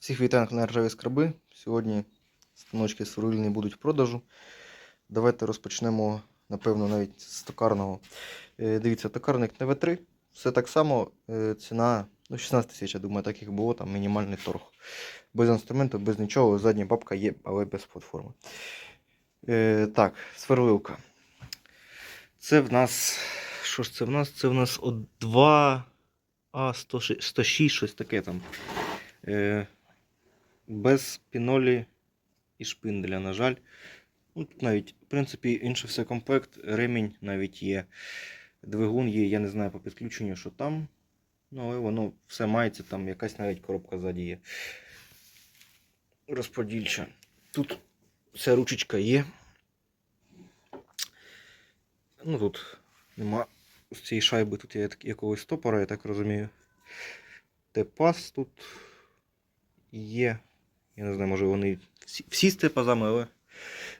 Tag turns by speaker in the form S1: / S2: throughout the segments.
S1: Всіх вітаю на ржаві скарби. Сьогодні станочки сверлильні будуть в продажу. Давайте розпочнемо, напевно, навіть з токарного. Е, Дивіться, токарник ТВ3. Все так само. е, Ціна ну, 16 тисяч, я думаю, так як було, там мінімальний торг. Без інструменту, без нічого. Задня бабка є, але без платформи. Е, Так, сверлилка. Це в нас. Що ж це в нас? Це в нас от 2 А 106, 106 щось таке там. Без пінолі і шпинделя, на жаль. Ну, тут навіть, в принципі, інший все комплект, ремінь навіть є. Двигун є, я не знаю по підключенню, що там. Ну, але воно все мається, там якась навіть коробка ззаді є. Розподільча. Тут вся ручечка є. Ну тут нема з цієї шайби, тут є якогось стопора, я так розумію. Тепас тут є. Я не знаю, може вони всі, всі з але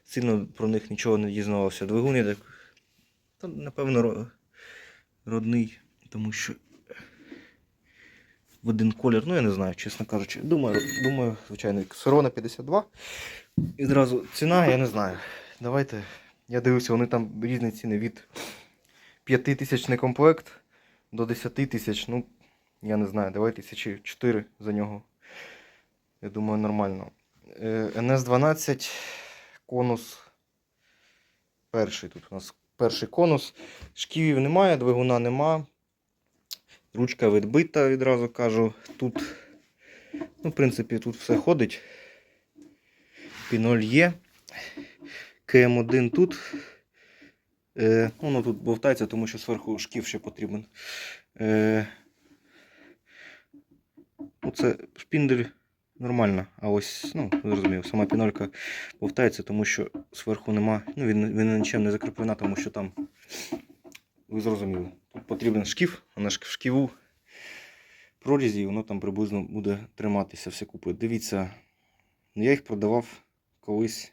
S1: сильно про них нічого не дізнавався. Двигун я так. Та, напевно, родний, тому що в один колір, ну я не знаю, чесно кажучи. Думаю, думаю, звичайно, Сорона 52. І зразу ціна, я не знаю. Давайте. Я дивився, вони там різні ціни від 5 тисяч на комплект до 10 тисяч. Ну, я не знаю, давайте тисячі 4 за нього. Я думаю, нормально. Е, NS12 конус. Перший тут у нас перший конус. Шківів немає, двигуна нема. Ручка відбита, відразу кажу. Тут, ну, в принципі, тут все ходить. Піноль є. КМ1 тут. Е, ну, воно тут бовтається, тому що зверху шків ще потрібен. Е, ну, це шпіндель нормально. А ось, ну, зрозумів, сама пінолька бовтається, тому що зверху нема. Ну, він, він нічим не закріплена, тому що там. Ви зрозуміли. Тут потрібен шків, а на шк- шківу прорізі, воно там приблизно буде триматися все купи. Дивіться, ну, я їх продавав колись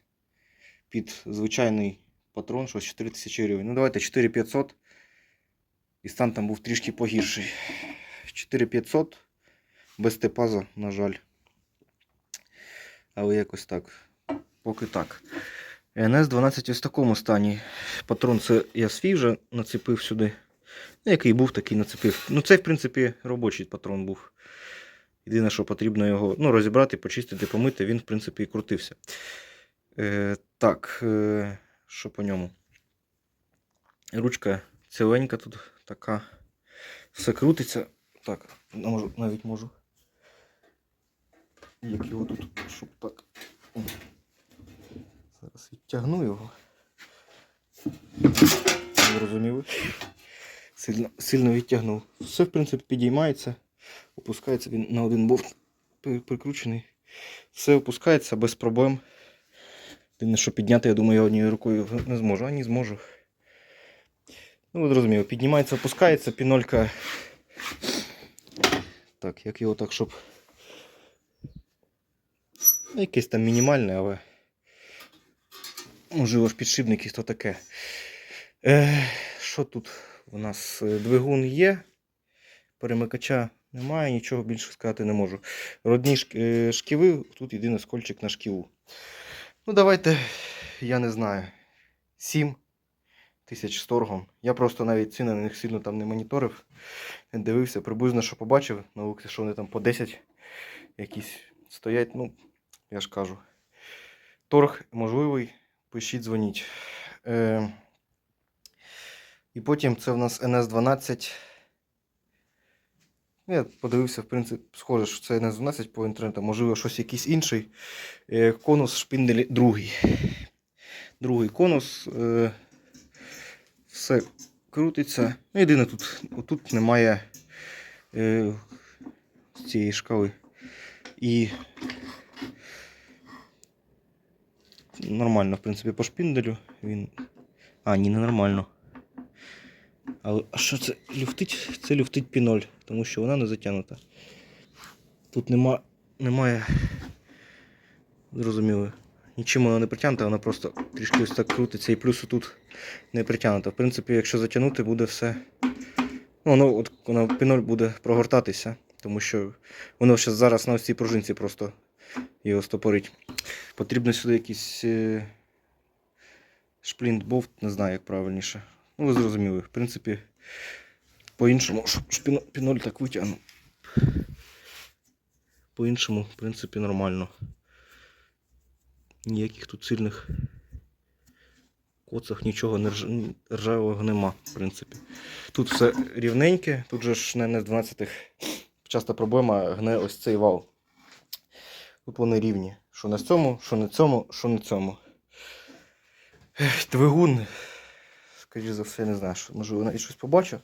S1: під звичайний патрон, щось 4 тисячі гривень. Ну, давайте 4500. І стан там був трішки погірший. 4500 без тепаза, на жаль. Але якось так. Поки так. НС 12 ось в такому стані. Патрон це я свій вже нацепив сюди. Ну, який був, такий нацепив. Ну, це, в принципі, робочий патрон був. Єдине, що потрібно його ну, розібрати, почистити, помити, він, в принципі, і крутився. Е, так, е, що по ньому? Ручка ціленька тут така. Все крутиться. Так, навіть можу. Як його тут, щоб так. Зараз відтягну його. Зрозуміли? Сильно, сильно відтягнув. Все, в принципі, підіймається. Опускається він на один бовт прикручений. Все опускається без проблем. Єдине, що підняти, я думаю, я однією рукою не зможу, а ні зможу. Ну, ви зрозуміли, піднімається, опускається, пінолька. Так, як його так, щоб. Ну, якесь там мінімальне, але. Можливо, ж підшипники, то таке. Е, що тут у нас? Е, Двигун є. Перемикача немає, нічого більше сказати не можу. Родні е, шківи, тут єдиний скольчик на шківу. Ну, давайте, я не знаю, 7 тисяч з торгом. Я просто навіть ціни на них сильно там не моніторив, не дивився, приблизно що побачив на аукції, що вони там по 10 якісь стоять. Ну, я ж кажу. Торг можливий, пишіть, дзвоніть. Е, і потім це в нас NS12. Ну, Я подивився, в принципі, схоже, що це NS12 по інтернету, можливо, щось якийсь інший. Е, Конус шпинделі другий. Другий конус. Е, все крутиться. Ну, єдине тут, тут немає е, цієї шкали. І нормально, в принципі, по шпинделю. Він. А, ні, не нормально. Але а що це люфтить? Це люфтить піноль, тому що вона не затягнута. Тут нема, немає. Зрозуміло. Нічим вона не притягнута, вона просто трішки ось так крутиться і плюс тут не притягнута. В принципі, якщо затягнути, буде все. Ну, воно, от, воно піноль буде прогортатися. тому що воно ще зараз на ось цій пружинці просто його стопорить. Потрібно сюди якийсь е, шплінт болт, не знаю, як правильніше. Ну, ви зрозуміли. В принципі, по-іншому, щоб шпіно- піноль так витягнув. По-іншому, в принципі, нормально. Ніяких тут сильних коцах нічого не рж- ржавого нема, в принципі. Тут все рівненьке, тут же ж не з 12-х часто проблема гне ось цей вал. Тут вони рівні. Що на цьому, що на цьому, що на цьому. Двигун. Скоріше за все, не знаю, що, можливо, навіть щось побачу.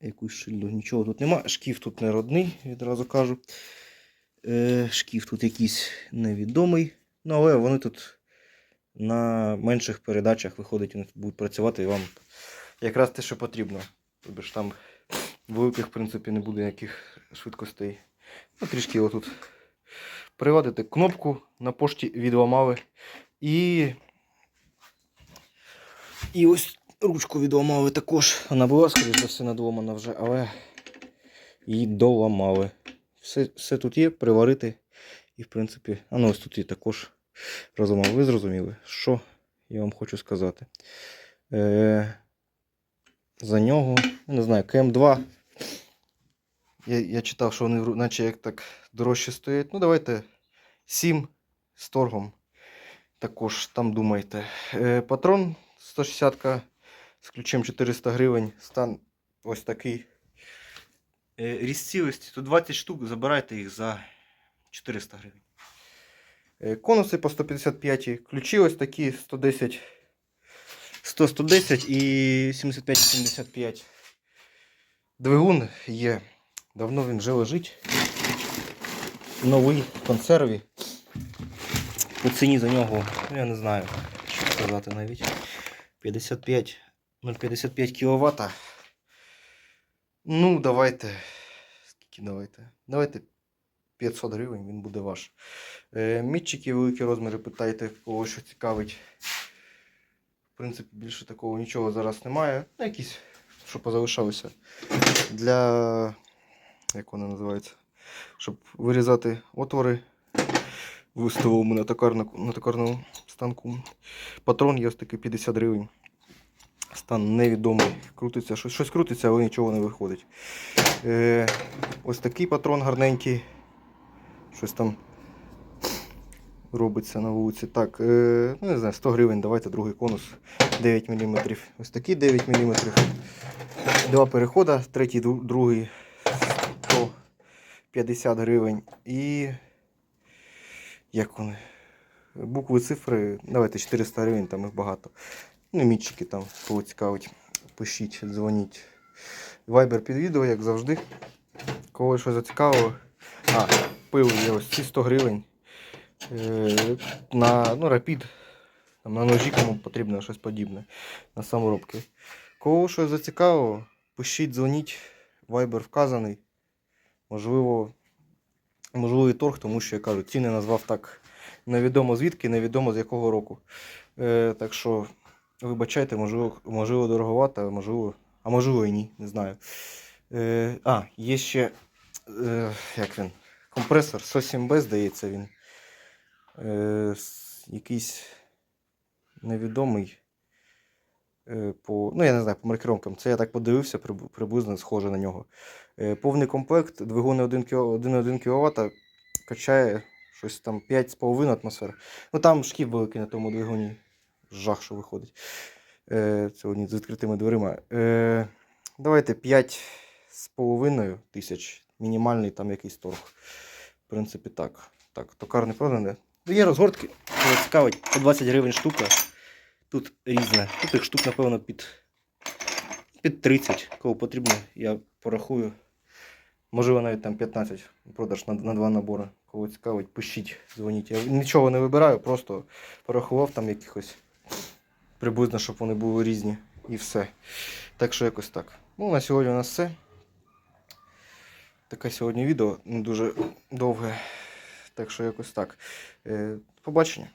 S1: Якусь шильду, нічого тут нема. Шкіф тут не родний, відразу кажу. Е, шкіф тут якийсь невідомий. Ну, але вони тут на менших передачах виходить, вони будуть працювати і вам якраз те, що потрібно. Тобто ж там великих, в принципі, не буде ніяких швидкостей. Ну, трішки його тут приводити. Кнопку на пошті відламали. І. І ось ручку відламали також. Вона була, скоріш за все, надломана вже, але її доламали. Все, все тут є, приварити. І, в принципі, ну ось тут є також розламали. Ви зрозуміли, що я вам хочу сказати. Е, за нього, я не знаю, КМ2. Я, я читав, що вони наче як так дорожче стоять. Ну, давайте 7 з торгом. Також там думайте. Е, патрон 160 з ключем 400 гривень. Стан ось такий. Е, різцівості. Тут 20 штук, забирайте їх за 400 гривень. Е, конуси по 155, ключі ось такі 110, 100, 110 і 75-75. Двигун є. Давно він вже лежить. Новий в консерві. По ціні за нього, я не знаю, що сказати навіть. 55, 0,55 кВт. Ну, давайте. Скільки давайте? Давайте 500 гривень, він буде ваш. Е, мітчики великі розміри, питайте, кого що цікавить. В принципі, більше такого нічого зараз немає. Ну, якісь, що позалишалося. Для. Як вони називаються? Щоб вирізати отвори. Виставив на, токарнику, на токарному станку. Патрон є ось такий 50 гривень. Стан невідомий. Крутиться, щось, щось крутиться, але нічого не виходить. Е, ось такий патрон гарненький. Щось там робиться на вулиці. Так, е, ну не знаю, 100 гривень, давайте другий конус 9 мм. Ось такий 9 мм. Два переходи, третій, другий 150 гривень. І як вони? Букви, цифри, давайте 400 гривень, там їх багато. Ну, мітчики там кого цікавить. Пишіть, дзвоніть. Вайбер під відео, як завжди. Кого що зацікавило. А, пиво є ось ці 100 гривень. Е, на ну, рапід. Там, на ножі кому потрібно щось подібне. На саморобки. Кого що зацікавило, пишіть, дзвоніть. Вайбер вказаний. Можливо, можливий торг, тому що я кажу, ціни назвав так невідомо звідки, невідомо з якого року. Е, так що, вибачайте, можливо, можливо дороговато, а можливо, а можливо і ні, не знаю. Е, а, є ще е, як він? Компресор SO7B, здається він. Е, якийсь невідомий. Е, по, ну, я не знаю, по маркировкам. Це я так подивився, приблизно схоже на нього. Е, повний комплект, двигун 1,1 кВт, качає щось там 5,5 атмосфер. Ну там шків великий на тому двигуні. Жах, що виходить. Е, сьогодні з відкритими дверима. Е, давайте 5,5 тисяч. Мінімальний там якийсь торг. В принципі, так. Так, токар не продане. Є розгортки, цікавить, по 20 гривень штука. Тут різне. Тут їх штук, напевно, під, під 30. Кого потрібно, я порахую. Можливо, навіть там 15 продаж на, на два набори. Кого цікавить, пишіть, дзвоніть. Я нічого не вибираю, просто порахував там якихось приблизно, щоб вони були різні. І все. Так що якось так. Ну, на сьогодні у нас все. Таке сьогодні відео не дуже довге. Так що якось так. Е, побачення.